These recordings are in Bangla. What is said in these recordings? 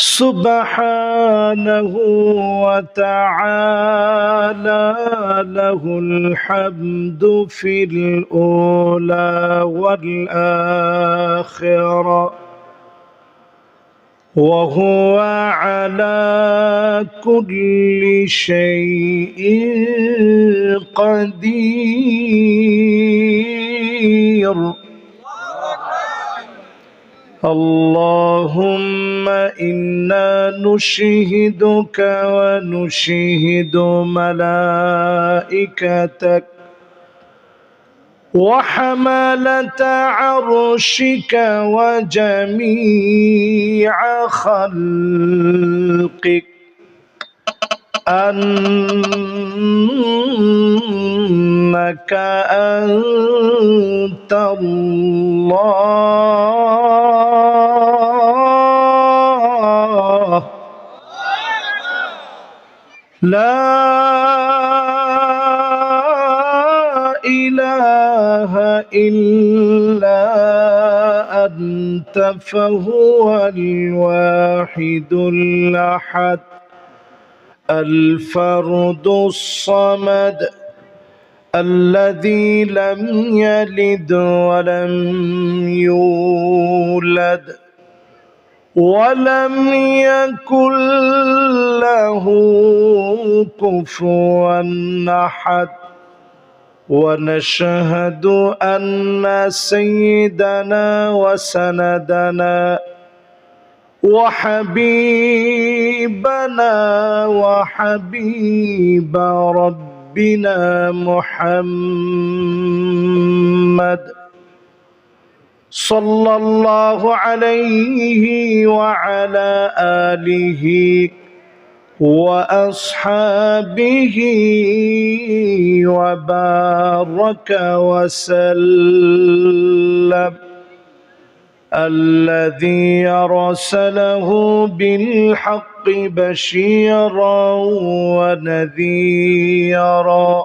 سبحانه وتعالى له الحمد في الأولى والآخرة وهو على كل شيء قدير. اللهم إنا نشهدك ونشهد ملائكتك وحملة عرشك وجميع خلقك. أنك أنت الله. لا إله إلا أنت فهو الواحد الأحد الفرد الصمد الذي لم يلد ولم يولد. ولم يكن له كفوا احد ونشهد ان سيدنا وسندنا وحبيبنا وحبيب ربنا محمد صلى الله عليه وعلى آله وأصحابه وبارك وسلم. الذي أرسله بالحق بشيرا ونذيرا.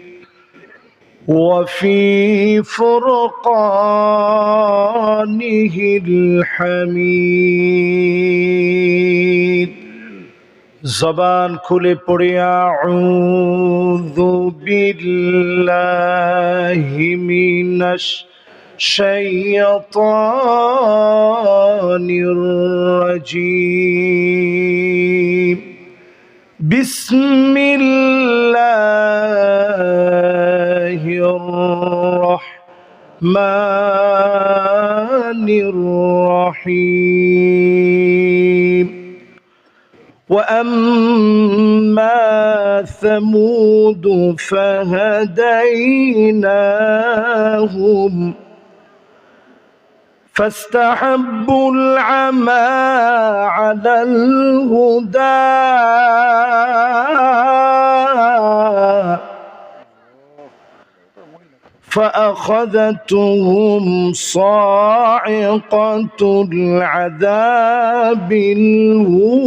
وفي فرقانه الحميد زبان كل أعوذ بالله من الشيطان الرجيم بسم الله الرحمن الرحيم. وأما ثمود فهديناهم فاستحبوا العمى على الهدى. فأخذتهم صاعقة العذاب الهون.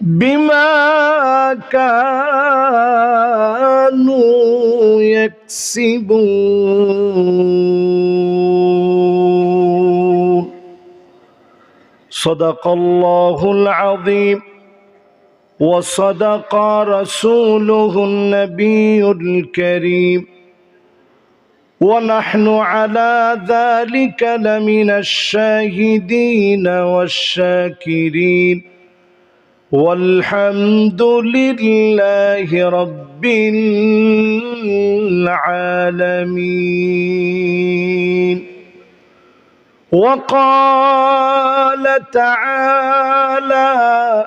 بما كانوا يكسبون. صدق الله العظيم. وصدق رسوله النبي الكريم. ونحن على ذلك لمن الشاهدين والشاكرين. والحمد لله رب العالمين. وقال تعالى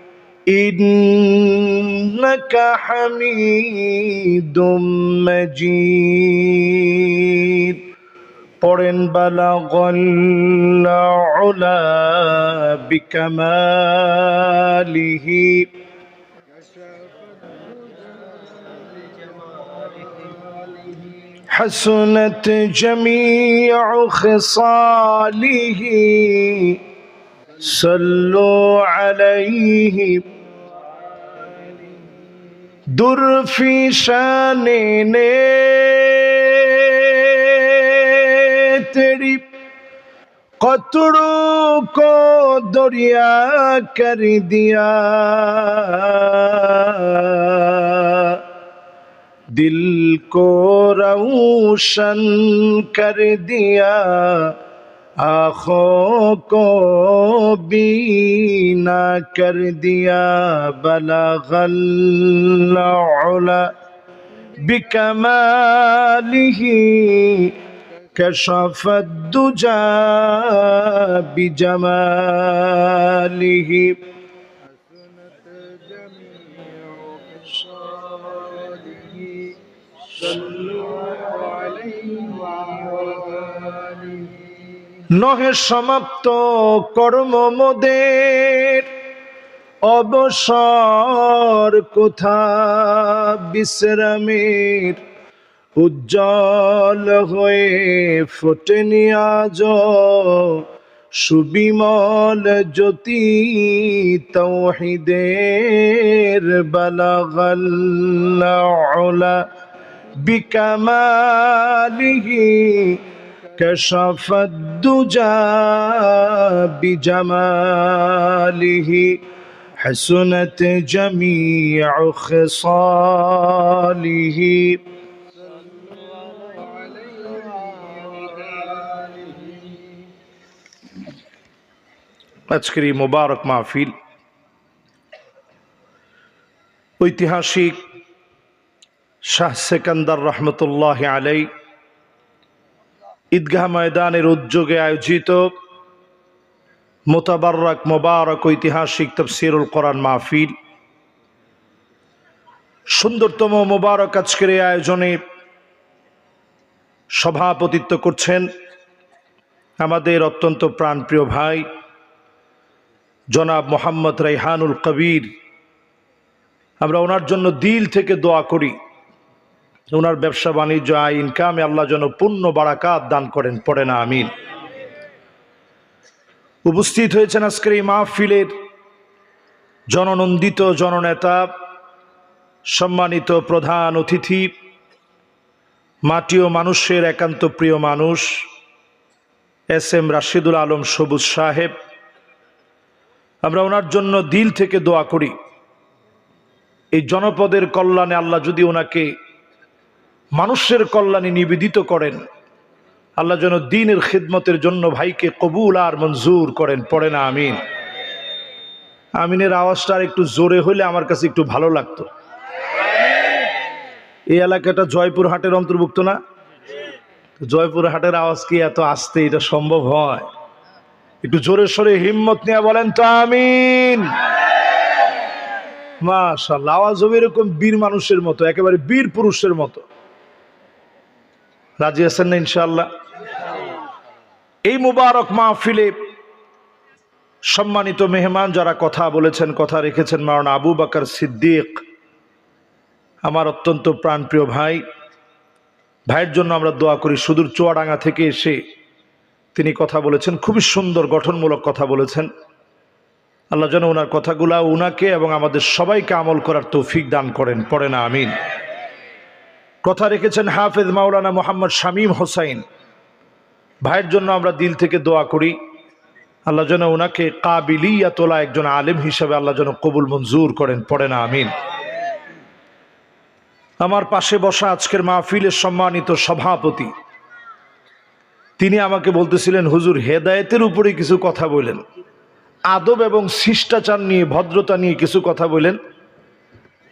إنك حميد مجيد. قرن بلغ العلا بكماله حسنت جميع خصاله صلوا عليه در في شان تیری قطروں کو دریا کر دیا دل کو روشن کر دیا آنکھوں کو بھی نہ کر دیا بلغ العلا بکمالہ کشف الدجا بجمالہ নহে সমাপ্ত কর্ম মোদের। অবসর কোথা? বিশ্রামের উজ্জ্বল হয়ে ফোটেনি আজ সুবিমল জ্যোতি তৌহিদের বালাগাল্লা বিকামালিহি كشف الدجى بجماله حسنت جميع خصاله আজকের এই মোবারক মাহফিল ঐতিহাসিক শাহ সেকান্দার রহমতুল্লাহ আলাই ঈদগাহ ময়দানের উদ্যোগে আয়োজিত মোতাবারক মোবারক ঐতিহাসিক তফসিরুল কোরআন মাহফিল। সুন্দরতম মোবারক আজকের এই আয়োজনে সভাপতিত্ব করছেন আমাদের অত্যন্ত প্রাণপ্রিয় ভাই জনাব মোহাম্মদ রাইহানুল কবির। আমরা ওনার জন্য দিল থেকে দোয়া করি। ওনার ব্যবসা, বাণিজ্য, আয় ইনকামে আল্লাহ যেন পূর্ণ বারাকাত দান করেন পড়ে না আমিন। উপস্থিত হয়েছেন আজকের এই মাহফিলের জননন্দিত জননেতা, সম্মানিত প্রধান অতিথি, মাটি ও মানুষের একান্ত প্রিয় মানুষ, এস এম রাশিদুল আলম সবুজ সাহেব। আমরা ওনার জন্য দিল থেকে দোয়া করি। এই জনপদের কল্যাণে আল্লাহ যদি ওনাকে মানুষের কল্যাণে নিবেদিত করেন। আল্লাহ যেন দিনের খিদমতের জন্য ভাইকে কবুল আর মঞ্জুর করেন। পড়ে না, আমিন। আমিনের আওয়াজটা আর একটু জোরে হলে আমার কাছে একটু ভালো লাগতো। এই এলাকাটা জয়পুর হাটের অন্তর্ভুক্ত না? জয়পুর হাটের আওয়াজ কি এত আসতে এটা সম্ভব হয়? একটু জোরে সোরে হিম্মত নিয়ে বলেন তো, আমিন। মাশাল্লাহ আওয়াজ হবে এরকম বীর মানুষের মতো, একেবারে বীর পুরুষের মতো। রাজি আছেন না ইনশাল্লাহ এই মুবারক মাহফিলে সম্মানিত মেহমান যারা কথা বলেছেন, কথা রেখেছেন, মাওলানা আবু বাকর সিদ্দিক, আমার অত্যন্ত প্রাণপ্রিয় ভাই, ভাইয়ের জন্য আমরা দোয়া করি, সুদূর চুয়াডাঙ্গা থেকে এসে তিনি কথা বলেছেন, খুবই সুন্দর, গঠনমূলক কথা বলেছেন। আল্লাহ যেন ওনার কথাগুলা উনাকে এবং আমাদের সবাইকে আমল করার তৌফিক দান করেন, পড়ে না, আমিন। কথা রেখেছেন হাফেজ মাওলানা মোহাম্মদ শামীম হোসাইন। ভাইয়ের জন্য আমরা দিল থেকে দোয়া করি। আল্লাহ যেন ওনাকে কাবিলিয়া তোলা একজন আলেম হিসাবে আল্লাহ যেন কবুল মঞ্জুর করেন। পড়ে না, আমিন। আমার পাশে বসা আজকের মাহফিলের সম্মানিত সভাপতি, তিনি আমাকে বলতেছিলেন, হুজুর, হেদায়েতের উপরে কিছু কথা বললেন আদব এবং শিষ্টাচার নিয়ে, ভদ্রতা নিয়ে কিছু কথা বললেন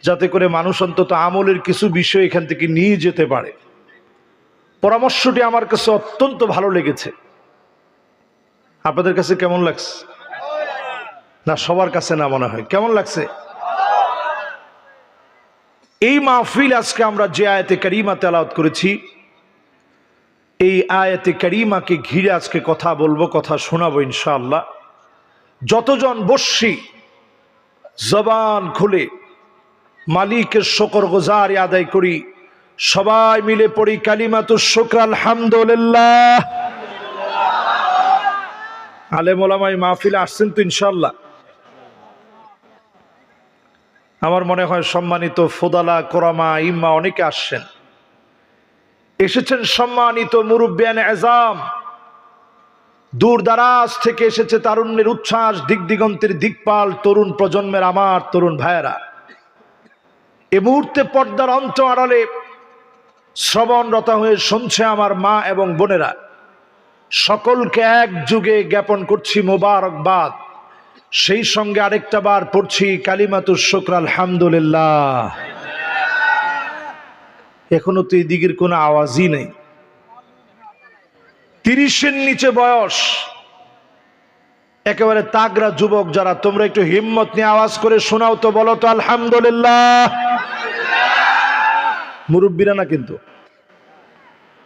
যাতে করে মানুষ অন্তত আমলের কিছু বিষয় এখান থেকে নিয়ে যেতে পারে। পরামর্শটি আমার কাছে অত্যন্ত ভালো লেগেছে। আপনাদের কাছে কেমন লাগছে? না, সবার কাছে না মনে হয়। কেমন লাগছে? এই মাহফিল আজকে আমরা যে আয়াতে কারিমা তেলাওয়াত করেছি, এই আয়াতে কারিমাকে ঘিরে আজকে কথা বলব, কথা শোনাবো ইনশাআল্লাহ। যতজন বসছি জবান খুলে মালিকের শকর গোজারি আদায় করি। সবাই মিলে পড়ি কালিমাতু শুক্র, আলহামদুলিল্লাহ। আলেম ওলামাই মাহফিলে আসছেন তো ইনশাল্লাহ আমার মনে হয় সম্মানিত ফোদালা, কোরামা ইম্মা অনেকে আসছেন। এসেছেন সম্মানিত মুরব্বিয়ান এজাম। দূর দারাজ থেকে এসেছে তারুণ্যের উচ্ছ্বাস দিক দিগন্তের দিকপাল তরুণ প্রজন্মের আমার তরুণ ভাইয়েরা। এ মুহূর্তে পর্দার অন্ত আড়ালে শ্রবণরত হয়ে শুনছে আমার মা এবং বোনেরা। সকলকে এক যুগে জ্ঞাপন করছি মোবারকবাদ। সেই সঙ্গে আরেকটা বার পড়ছি কালিমাতুর শুক্র, আলহামদুলিল্লাহ। এখনও তো এই দিকের কোনো আওয়াজই নেই। তিরিশের নিচে বয়স। একেবারে তাগরা যুবক যারা, তোমরা একটু হিম্মত নিয়ে আওয়াজ করে শোনাও তো, বলো তো, আলহামদুলিল্লাহ। মুরব্বীরা না কিন্তু,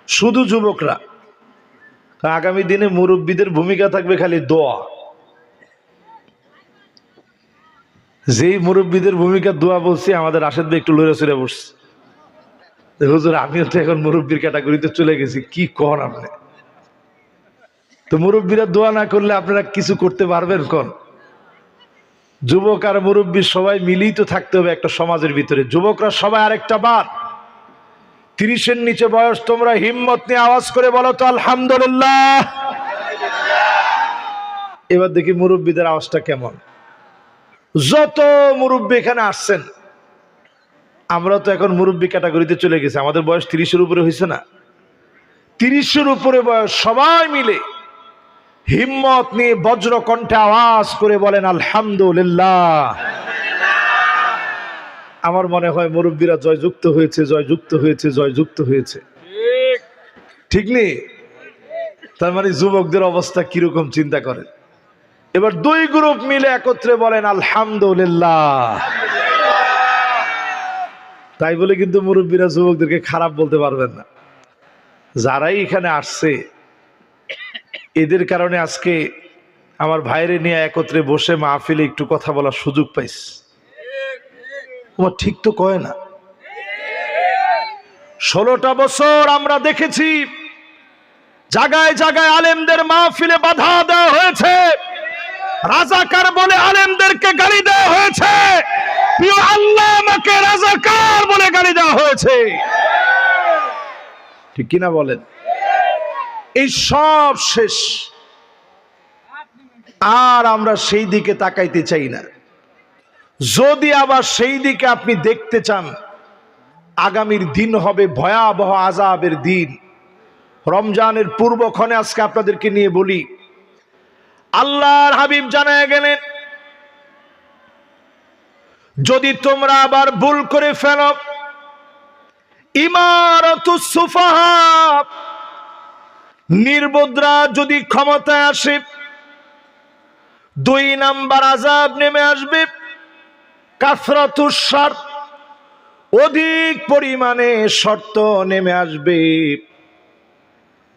শুধু যুবকরা। আগামী দিনে মুরব্বীদের ভূমিকা থাকবে খালি দোয়া। যেই মুরব্বীদের ভূমিকা দোয়া বলছি, আমাদের আশেদ ভাই একটু লড়ে চড়ে বসছে। হুজুর, আমিও তো এখন মুরব্বীর ক্যাটাগরিতে চলে গেছি, কি কন আপনি? তো মুরব্বীরা দোয়া না করলে আপনারা কিছু করতে পারবেন কোন? যুবক আর মুরব্বী সবাই মিলেই তো থাকতে হবে একটা সমাজের ভিতরে। যুবকরা সবাই আরেকটা বার তিরিশের নিচে বয়স, তোমরা হিম্মত নিয়ে আওয়াজ করে বলো তো, আলহামদুলিল্লাহ। এবার দেখি মুরব্বীদের আওয়াজটা কেমন। যত মুরব্বী এখানে আসছেন, আমরা তো এখন মুরব্বী ক্যাটাগরিতে চলে গেছি। আমাদের বয়স তিরিশের উপরে হয়েছে না। তিরিশের উপরে বয়স সবাই মিলে হিম্মত নিয়ে বজ্র কণ্ঠে আওয়াজ করে বলেন, আলহামদুলিল্লাহ। আমার মনে হয় মুরব্বীরা জয়যুক্ত হয়েছে জয়যুক্ত হয়েছে জয়যুক্ত হয়েছে। ঠিক নেই? তার মানে যুবকদের অবস্থা কীরকম চিন্তা করেন? এবার দুই গ্রুপ মিলে একত্রে বলেন, আলহামদুলিল্লাহ। তাই বলে কিন্তু মুরব্বীরা যুবকদেরকে খারাপ বলতে পারবেন না। যারাই এখানে আসছে এদের কারণে আজকে আমার ভাইরে নিয়ে একত্রে বসে মাহফিলে একটু কথা বলার সুযোগ পাইস। তোমার ঠিক তো কয় না? ষোলোটা বছর আমরা দেখেছি, জাগায় জাগায় আলেমদের মাহফিলে বাধা দেওয়া হয়েছে। রাজাকার বলে আলেমদেরকে গালি দেওয়া হয়েছে। আল্লাহ আমাকে রাজাকার বলে গালি দেওয়া হয়েছে। ঠিক কিনা বলেন? এই সব শেষ। আর আমরা সেই দিকে তাকাইতে চাই না। যদি আবার সেই দিকে আপনি দেখতে চান, আগামীর দিন হবে ভয়াবহ আজাবের দিন। রমজানের পূর্বক্ষণে আজকে আপনাদেরকে নিয়ে বলি, আল্লাহর হাবিব জানায় গেলেন, যদি তোমরা আবার ভুল করে ফেলো, ইমারত সুফাহা নির্বদ্রা যদি ক্ষমতায় আসে, দুই নাম্বার আজাব নেমে আসবে। কাফরাতুসার অধিক পরিমাণে শর্ত নেমে আসবে।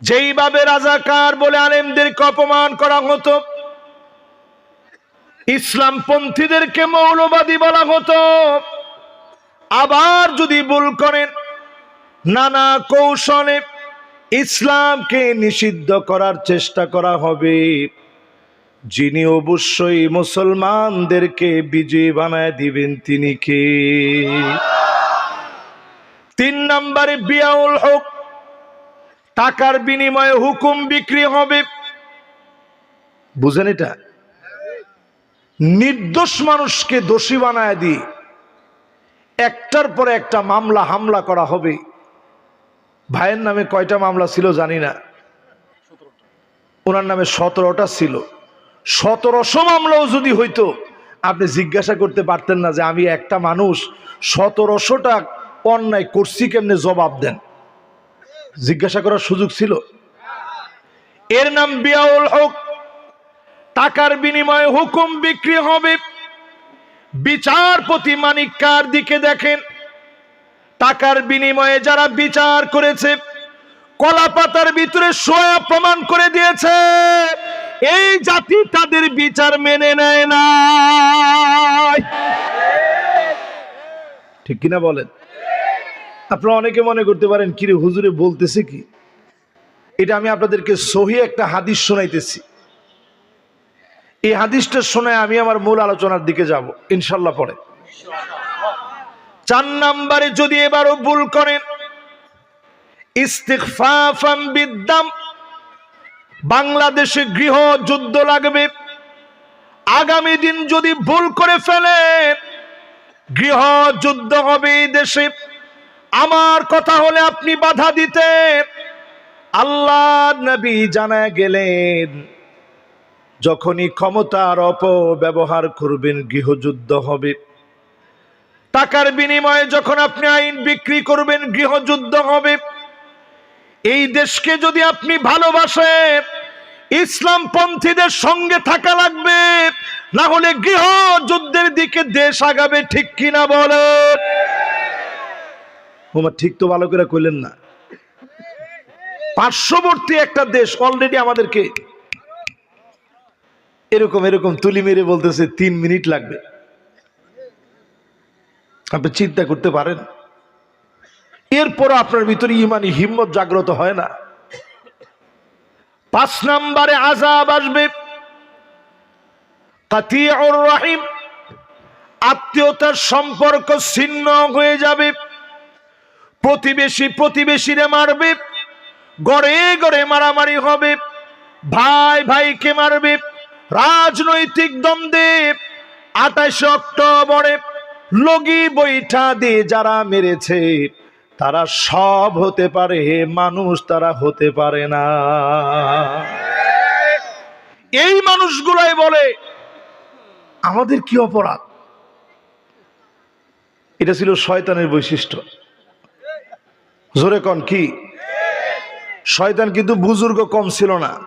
যেইভাবে রাজাকার বলে আলেমদেরকে অপমান করা হতো ইসলাম পন্থীদেরকে মৌলবাদী বলা হতো। আবার যদি ভুল করেন, নানা কৌশলে ইসলামকে নিষিদ্ধ করার চেষ্টা করা হবে। যিনি অবশ্যই মুসলমানদেরকে বিজয়ী বানায় দিবেন, তিনি কে? তিন নম্বরে বিয়াউল হক। টাকার বিনিময়ে হুকুম বিক্রি হবে। বুঝেন এটা? নির্দোষ মানুষকে দোষী বানায় দিয়ে একটার পরে একটা মামলা হামলা করা হবে। ভাইয়ের নামে কয়টা মামলা ছিল জানি না। ওনার নামে সতেরোটা ছিল। সতেরোশো মামলাও যদি হইতো, আপনি জিজ্ঞাসা করতে পারতেন না যে আমি একটা মানুষ, সতেরোশোটা অন্যায় করছি কেমনে জবাব দেন? জিজ্ঞাসা করার সুযোগ ছিল? এর নাম বিয়াউল হক। টাকার বিনিময়ে হুকুম বিক্রি হবে। বিচারপতি মানিকার দিকে দেখেন? টাকার বিনিময়ে যারা বিচার করেছে কলা পাতার ভিতরে সোয়া প্রমাণ করে দিয়েছে, এই জাতি তাদের বিচার মেনে নেয় না ঠিক কিনা বলেন? আপনারা অনেকে মনে করতে পারেন, কিরে হুজুরে, বলতেছে কি? এটা আমি আপনাদেরকে সহি একটা হাদিস শোনাইতেছি। এই হাদিসটা শোনায় আমি আমার মূল আলোচনার দিকে যাব, ইনশাল্লাহ পরে। চার নাম্বারে যদি এবারও ভুল করেন ইস্তিগফাফাম বিদ্যাম বাংলাদেশে গৃহ যুদ্ধ লাগবে। আগামী দিন যদি ভুল করে ফেলেন, গৃহ যুদ্ধ হবে এই দেশে। আমার কথা হলে আপনি বাধা দিতে আল্লাহ নবী জানা গেলেন, যখনই ক্ষমতার অপব্যবহার করবেন গৃহযুদ্ধ হবে। টাকার বিনিময়ে যখন আপনি আইন বিক্রি করবেন, গৃহযুদ্ধ হবে। এই দেশকে যদি আপনি ভালোবাসেন ইসলাম পন্থীদের সঙ্গে থাকা লাগবে। না হলে গৃহ যুদ্ধের দিকে দেশ আগাবে, ঠিক কিনা বলে তোমার ঠিক তো ভালো করে কইলেন না। পার্শ্ববর্তী একটা দেশ অলরেডি আমাদেরকে এরকম এরকম তুলি মেরে বলতেছে, তিন মিনিট লাগবে। আপনি চিন্তা করতে পারেন এরপর আপনার ভিতরে ইমানি হিম্মত জাগ্রত হয় না। পাঁচ নাম্বারে আজাব আসবে রাহিম, আত্মীয়তার সম্পর্ক ছিন্ন হয়ে যাবে, প্রতিবেশী প্রতিবেশীরে মারবে, গড়ে গড়ে মারামারি হবে, ভাই ভাইকে মারবে, রাজনৈতিক দ্বন্দ্বে আঠাশ অক্টোবরে লগি বৈঠা দিয়ে যারা মেরেছে, তারা সব হতে পারে, মানুষ তারা হতে পারে না। এই মানুষগুলাই বলে, আমাদের কি অপরাধ? এটা ছিল শয়তানের বৈশিষ্ট্য। জোরে কন, কি? শয়তান কিন্তু বুজুর্গ কম ছিল না।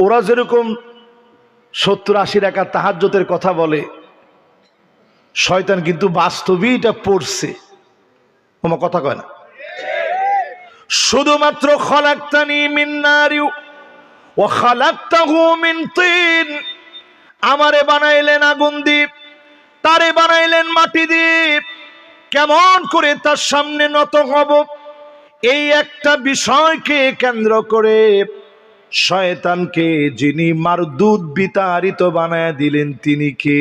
ওরা যেরকম সত্তর আশি টাকা তাহাজ্যতের কথা বলে শয়তান কিন্তু বাস্তবেই এটা পড়ছে। আমার কথা কয় না। শুধুমাত্র খলাক্তানি মিন্নারিউ ও খালাক্তাহু মিন তিন। আমারে বানাইলেন আগুন দ্বীপ, তারে বানাইলেন মাটি দ্বীপ। কেমন করে তার সামনে নত হব, এই একটা বিষয়কে কেন্দ্র করে শয়তানকে যিনি মারদুদ বিতাড়িত বানায় দিলেন, তিনি কে?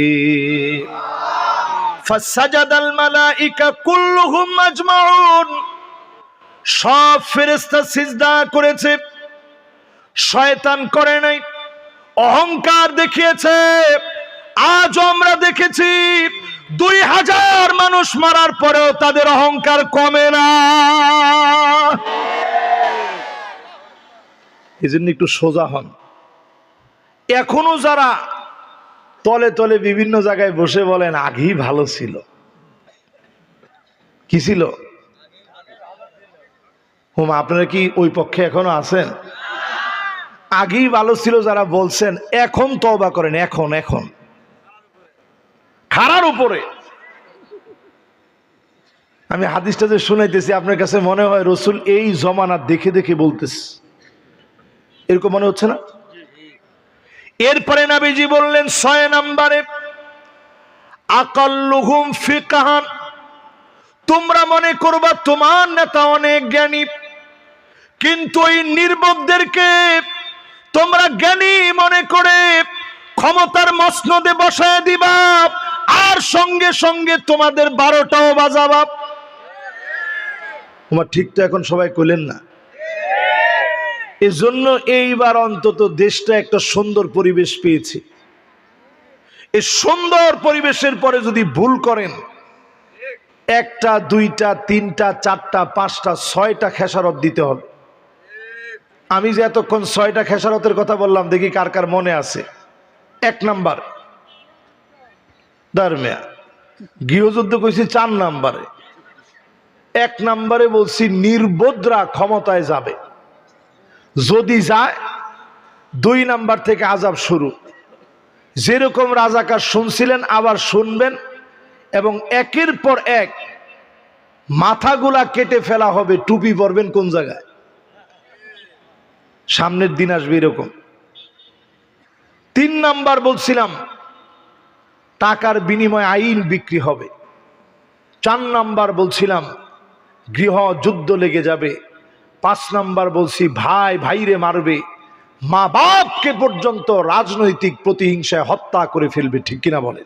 ফাসাজাদাল মালাইকা কুল্লুহুম আজমাউন সব ফেরেশতা সিজদা করেছে। শয়তান করে নাই। অহংকার দেখিয়েছে। আজ আমরা দেখেছি দুই হাজার মানুষ মারার পরেও তাদের অহংকার কমে না। এই জন্য একটু সোজা হন। এখনও যারা তলে তলে বিভিন্ন জায়গায় বসে বলেন, আগেই ভালো ছিল। কি ছিল? হুম, আপনারা কি ওই পক্ষে এখনও আছেন? আগেই ভালো ছিল যারা বলছেন, এখন তবা করেন, এখন এখন। খারার উপরে। আমি হাদিসটা যে শুনাইতেছি, আপনার কাছে মনে হয় রসুল এই জমানা দেখে দেখে বলতেছে। এরকম মনে হচ্ছে না? এরপরে নাবিজি বললেন, ছয় নম্বরে, আকাল্লুহুম ফিকাহান, তোমরা মনে করবা তোমার নেতা অনেক জ্ঞানী, কিন্তু ওই নির্বোধদেরকে তোমরা জ্ঞানী মনে করে ক্ষমতার মসনদে বসায় দিবা, আর সঙ্গে সঙ্গে তোমাদের বারোটাও বাজাবা। তোমার ঠিক তো এখন সবাই কইলেন না। এজন্য এইবার অন্তত দেশটা একটা সুন্দর পরিবেশ পেয়েছে। এই সুন্দর পরিবেশের পরে যদি ভুল করেন, একটা, দুইটা, তিনটা, চারটা, পাঁচটা, ছয়টা খেসারত দিতে হবে। আমি যে এতক্ষণ ছয়টা খেসারতের কথা বললাম, দেখি কার কার মনে আছে। এক নাম্বার দারমিয়া গৃহযুদ্ধ কইছি চার নাম্বারে। এক নাম্বারে বলছি, নির্বোধরা ক্ষমতায় যাবে। যদি যায়, দুই নাম্বার থেকে আজাব শুরু। যেরকম রাজাকার শুনছিলেন, আবার শুনবেন এবং একের পর এক মাথাগুলা কেটে ফেলা হবে, টুপি পরবেন কোন জায়গায়? সামনের দিন আসবে এরকম। তিন নাম্বার বলছিলাম, টাকার বিনিময়ে আইন বিক্রি হবে। চার নাম্বার বলছিলাম, গৃহ যুদ্ধ লেগে যাবে। পাঁচ নাম্বার বলছি, ভাই, ভাইরে মারবে। মা বাপকে পর্যন্ত রাজনৈতিক প্রতিহিংসায় হত্যা করে ফেলবে, ঠিক কিনা বলে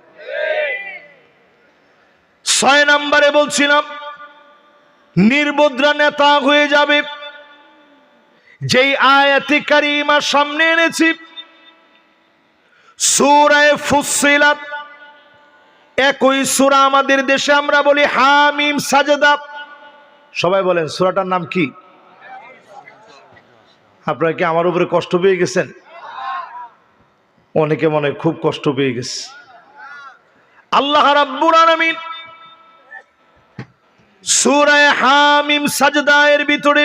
ছয় নাম্বারে বলছিলাম নির্বদ্রা নেতা হয়ে যাবে। যেই আয়াতি কারিমা সামনে এনেছি, সুরায় ফুসিলাত একই সুরা আমাদের দেশে আমরা বলি হামিম সাজেদা। সবাই বলেন, সুরাটার নাম কি? আপনারা কি আমার উপরে কষ্ট পেয়ে গেছেন অনেকে মনে হয় খুব কষ্ট পেয়ে গেছে আল্লাহ রাব্বুল আলামিন সূরায়ে হামিম সাজদায়ের ভিতরে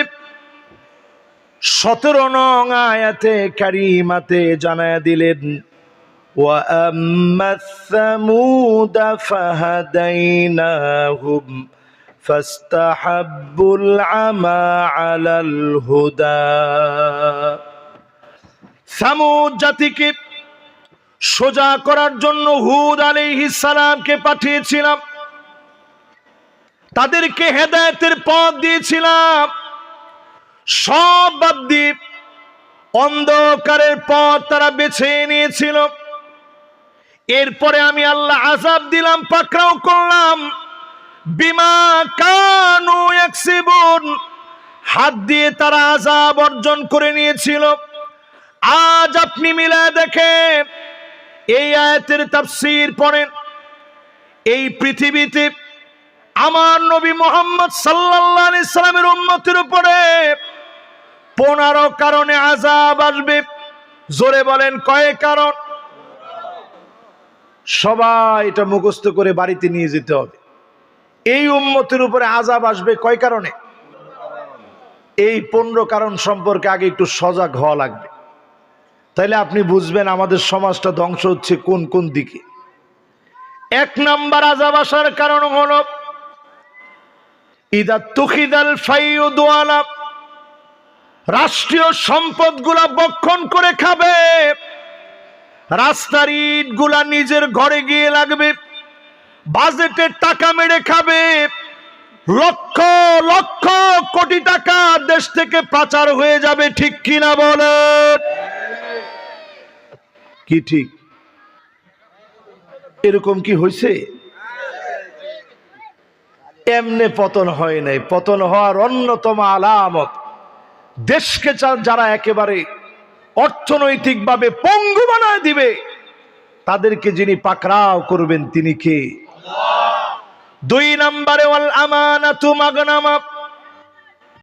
সতেরো নং আয়াতে কারিমাতে জানায়া দিলেন وأما الثمود فهديناهم فاستحبوا العمى على الهدى সামুদ জাতিকে সোজা করার জন্য হুদ আলাইহিস সালামকে পাঠিয়েছিলাম তাদেরকে হেদায়েতের পথ দিয়েছিলাম সব বাদ দিয়ে অন্ধকারের পথ তারা বেছে নিয়েছিল এরপরে আমি আল্লাহ আজাব দিলাম পাকড়াও করলাম বিমা কানু ইয়াকসিবুন। হাত দিয়ে তারা আজাব অর্জন করে নিয়েছিল। আজ আপনি মিলায় দেখেন, এই আয়াতের তাফসীর পড়েন, এই পৃথিবীতে আমার নবী মোহাম্মদ সাল্লাল্লাহু আলাইহি সাল্লামের উম্মতের উপরে পনেরো কারণে আজাব আসবে। জোরে বলেন, কয় কারণ? সবাই এটা মুখস্থ করে বাড়িতে নিয়ে যেতে হবে। এই উম্মতের উপরে আজাব আসবে কয় কারণে? এই পনেরো কারণ সম্পর্কে আগে একটু সজাগ হওয়া লাগবে। তাইলে আপনি বুঝবেন আমাদের সমাজটা ধ্বংস হচ্ছে কোন কোন দিকে। এক নাম্বার আজাব আসার কারণ হল, ইদা তুখিদাল ফাইউ দোয়ালা রাষ্ট্রীয় সম্পদগুলা বক্ষণ করে খাবে, রাস্তার ইটগুলা নিজের ঘরে গিয়ে লাগবে। বাজেটের টাকা মেরে খাবে। লক্ষ লক্ষ কোটি টাকা দেশ থেকে পাচার হয়ে যাবে, ঠিক কিনা বলে কি ঠিক? এরকম কি হয়েছে এমনে পতন হয় নাই। পতন হওয়ার অন্যতম আলামত। দেশকে যারা একেবারে অর্থনৈতিকভাবে পঙ্গু বানায় দিবে, তাদেরকে যিনি পাকড়াও করবেন, তিনি কে? দুই নম্বরে ওয়াল আমানাতু মাগনামা